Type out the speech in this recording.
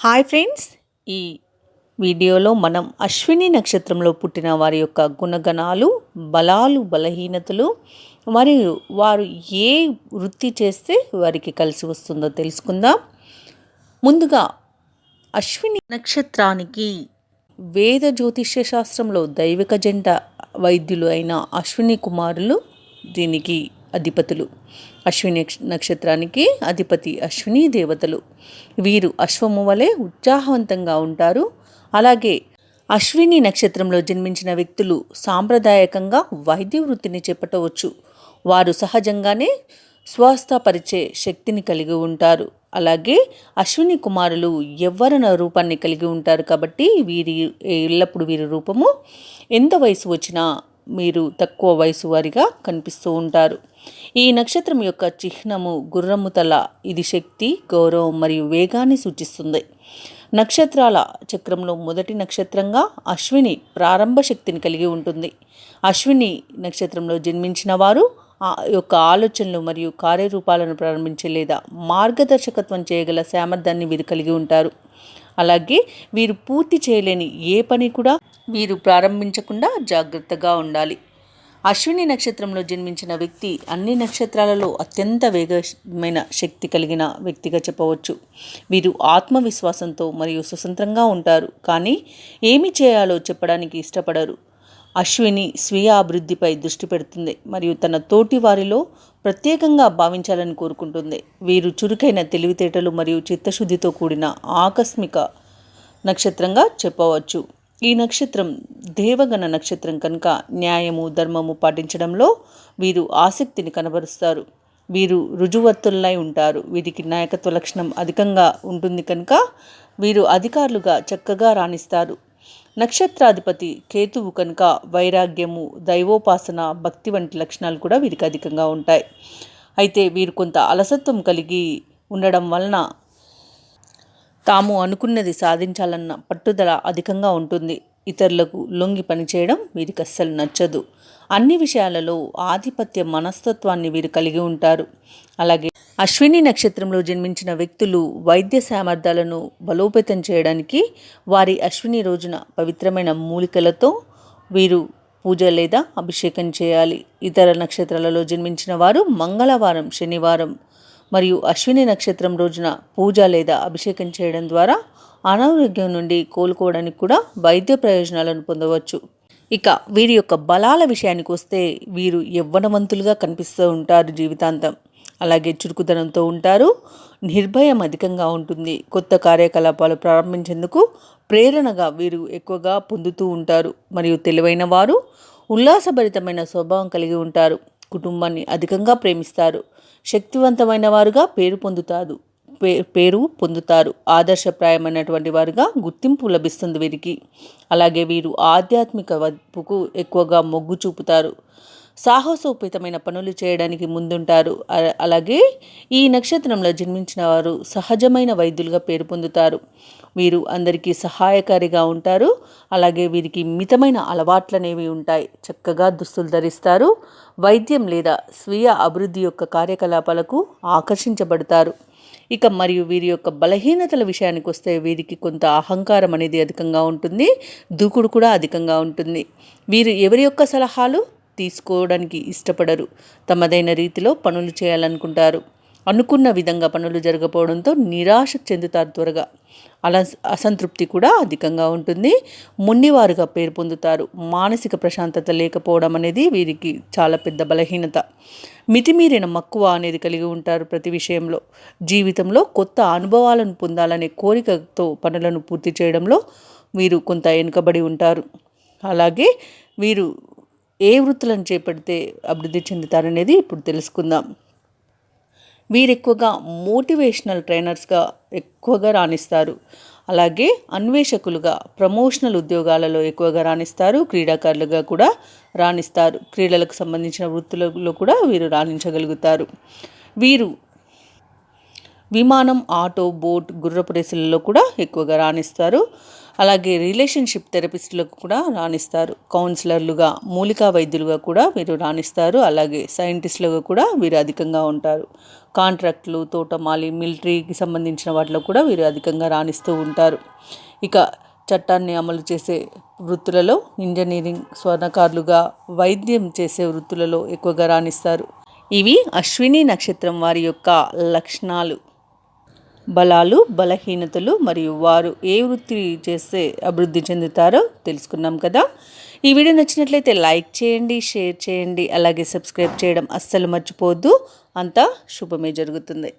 Hi friends. ఈ వీడియోలో మనం అశ్విని నక్షత్రంలో పుట్టిన వారి యొక్క గుణగణాలు బలాలు బలహీనతలు మరియు వారు ఏ వృత్తి చేస్తే వారికి కలిసి వస్తుందో తెలుసుకుందాం. ముందుగా అశ్విని నక్షత్రానికి వేద జ్యోతిష్య శాస్త్రంలో దైవిక జంట వైద్యులు అయిన అశ్విని కుమారులు దీనికి అధిపతులు. అశ్విని నక్షత్రానికి అధిపతి అశ్విని దేవతలు. వీరు అశ్వము వలె ఉత్సాహవంతంగా ఉంటారు. అలాగే అశ్విని నక్షత్రంలో జన్మించిన వ్యక్తులు సాంప్రదాయకంగా వైద్య వృత్తిని చేపట్టవచ్చు. వారు సహజంగానే స్వస్థపరిచే శక్తిని కలిగి ఉంటారు. అలాగే అశ్విని కుమారులు ఎవ్వరన రూపాన్ని కలిగి ఉంటారు కాబట్టి వీరి ఎల్లప్పుడూ వీరి రూపము. ఎంత వయసు వచ్చినా మీరు తక్కువ వయసు వారిగా కనిపిస్తూ ఉంటారు. ఈ నక్షత్రం యొక్క చిహ్నము గుర్రము తల. ఇది శక్తి గౌరవం మరియు వేగాన్ని సూచిస్తుంది. నక్షత్రాల చక్రంలో మొదటి నక్షత్రంగా అశ్విని ప్రారంభ శక్తిని కలిగి ఉంటుంది. అశ్విని నక్షత్రంలో జన్మించిన వారు ఆ యొక్క ఆలోచనలు మరియు కార్యరూపాలను ప్రారంభించే లేదా మార్గదర్శకత్వం చేయగల సామర్థ్యాన్ని వీరు కలిగి ఉంటారు. అలాగే వీరు పూర్తి చేయలేని ఏ పని కూడా వీరు ప్రారంభించకుండా జాగ్రత్తగా ఉండాలి. అశ్విని నక్షత్రంలో జన్మించిన వ్యక్తి అన్ని నక్షత్రాలలో అత్యంత వేగమైన శక్తి కలిగిన వ్యక్తిగా చెప్పవచ్చు. వీరు ఆత్మవిశ్వాసంతో మరియు స్వతంత్రంగా ఉంటారు. కానీ ఏమి చేయాలో చెప్పడానికి ఇష్టపడరు. అశ్విని స్వీయ అభివృద్ధిపై దృష్టి పెడుతుంది మరియు తన తోటి వారిలో ప్రత్యేకంగా భావించాలని కోరుకుంటుంది. వీరు చురుకైన తెలివితేటలు మరియు చిత్తశుద్ధితో కూడిన ఆకస్మిక నక్షత్రంగా చెప్పవచ్చు. ఈ నక్షత్రం దేవగణ నక్షత్రం కనుక న్యాయము ధర్మము పాటించడంలో వీరు ఆసక్తిని కనబరుస్తారు. వీరు రుజువర్తులై ఉంటారు. వీరికి నాయకత్వ లక్షణం అధికంగా ఉంటుంది కనుక వీరు అధికారులుగా చక్కగా రాణిస్తారు. నక్షత్రాధిపతి కేతువు కనుక వైరాగ్యము దైవోపాసన భక్తి వంటి లక్షణాలు కూడా వీరికి అధికంగా ఉంటాయి. అయితే వీరు కొంత అలసత్వం కలిగి ఉండడం వలన తాము అనుకున్నది సాధించాలన్న పట్టుదల అధికంగా ఉంటుంది. ఇతరులకు లొంగి పనిచేయడం వీరికి అస్సలు నచ్చదు. అన్ని విషయాలలో ఆధిపత్య మనస్తత్వాన్ని వీరు కలిగి ఉంటారు. అలాగే అశ్విని నక్షత్రంలో జన్మించిన వ్యక్తులు వైద్య సామర్థ్యాలను బలోపేతం చేయడానికి వారి అశ్విని రోజున పవిత్రమైన మూలికలతో వీరు పూజ లేదా అభిషేకం చేయాలి. ఇతర నక్షత్రాలలో జన్మించిన వారు మంగళవారం శనివారం మరియు అశ్విని నక్షత్రం రోజున పూజ లేదా అభిషేకం చేయడం ద్వారా అనారోగ్యం నుండి కోలుకోవడానికి కూడా వైద్య ప్రయోజనాలను పొందవచ్చు. ఇక వీరి యొక్క బలాల విషయానికి వస్తే వీరు యవ్వనవంతులుగా కనిపిస్తూ ఉంటారు జీవితాంతం. అలాగే చురుకుదనంతో ఉంటారు. నిర్భయం అధికంగా ఉంటుంది. కొత్త కార్యకలాపాలు ప్రారంభించేందుకు ప్రేరణగా వీరు ఎక్కువగా పొందుతూ ఉంటారు. మరియు తెలివైన వారు ఉల్లాసభరితమైన స్వభావం కలిగి ఉంటారు. కుటుంబాన్ని అధికంగా ప్రేమిస్తారు. శక్తివంతమైన వారుగా పేరు పొందుతారు. పే పేరు పొందుతారు. ఆదర్శప్రాయమైనటువంటి వారుగా గుర్తింపు లభిస్తుంది వీరికి. అలాగే వీరు ఆధ్యాత్మిక వైపుకు ఎక్కువగా మొగ్గు చూపుతారు. సాహసోపేతమైన పనులు చేయడానికి ముందుంటారు. అలాగే ఈ నక్షత్రంలో జన్మించిన వారు సహజమైన వైద్యులుగా పేరు పొందుతారు. వీరు అందరికీ సహాయకారిగా ఉంటారు. అలాగే వీరికి మితమైన అలవాట్లు అనేవి ఉంటాయి. చక్కగా దుస్తులు ధరిస్తారు. వైద్యం లేదా స్వీయ అభివృద్ధి యొక్క కార్యకలాపాలకు ఆకర్షించబడతారు. ఇక మరియు వీరి యొక్క బలహీనతల విషయానికి వస్తే వీరికి కొంత అహంకారం అనేది అధికంగా ఉంటుంది. దూకుడు కూడా అధికంగా ఉంటుంది. వీరు ఎవరి యొక్క సలహాలు? తీసుకోవడానికి ఇష్టపడరు. తమదైన రీతిలో పనులు చేయాలనుకుంటారు. అనుకున్న విధంగా పనులు జరగకపోవడంతో నిరాశ చెందుతారు త్వరగా. అలా అసంతృప్తి కూడా అధికంగా ఉంటుంది. మున్నివారుగా పేరు పొందుతారు. మానసిక ప్రశాంతత లేకపోవడం అనేది వీరికి చాలా పెద్ద బలహీనత. మితిమీరిన మక్కువ అనేది కలిగి ఉంటారు ప్రతి విషయంలో. జీవితంలో కొత్త అనుభవాలను పొందాలనే కోరికతో పనులను పూర్తి చేయడంలో వీరు కొంత వెనుకబడి ఉంటారు. అలాగే వీరు ఏ వృత్తులను చేపడితే అభివృద్ధి చెందుతారనేది ఇప్పుడు తెలుసుకుందాం. వీరు ఎక్కువగా మోటివేషనల్ ట్రైనర్స్గా ఎక్కువగా రాణిస్తారు. అలాగే అన్వేషకులుగా ప్రమోషనల్ ఉద్యోగాలలో ఎక్కువగా రాణిస్తారు. క్రీడాకారులుగా కూడా రాణిస్తారు. క్రీడలకు సంబంధించిన వృత్తులలో కూడా వీరు రాణించగలుగుతారు. వీరు విమానం ఆటో బోట్ గుర్రపు రేసులలో కూడా ఎక్కువగా రాణిస్తారు. అలాగే రిలేషన్షిప్ థెరపిస్టులకు కూడా రాణిస్తారు. కౌన్సిలర్లుగా మూలికా వైద్యులుగా కూడా వీరు రాణిస్తారు. అలాగే సైంటిస్టులుగా కూడా వీరు అధికంగా ఉంటారు. కాంట్రాక్టులు తోటమాలి మిలిటరీకి సంబంధించిన వాటిలో కూడా వీరు అధికంగా రాణిస్తూ ఉంటారు. ఇక చట్టాన్ని అమలు చేసే వృత్తులలో ఇంజనీరింగ్ స్వర్ణకారులుగా వైద్యం చేసే వృత్తులలో ఎక్కువగా రాణిస్తారు. ఇవి అశ్విని నక్షత్రం వారి యొక్క లక్షణాలు. బలాలు బలహీనతలు మరియు వారు ఏ వృత్తి చేస్తే అభివృద్ధి చెందుతారో తెలుసుకున్నాం కదా. ఈ వీడియో నచ్చినట్లయితే లైక్ చేయండి షేర్ చేయండి అలాగే సబ్స్క్రైబ్ చేయడం అస్సలు మర్చిపోవద్దు. అంతా శుభమే జరుగుతుంది.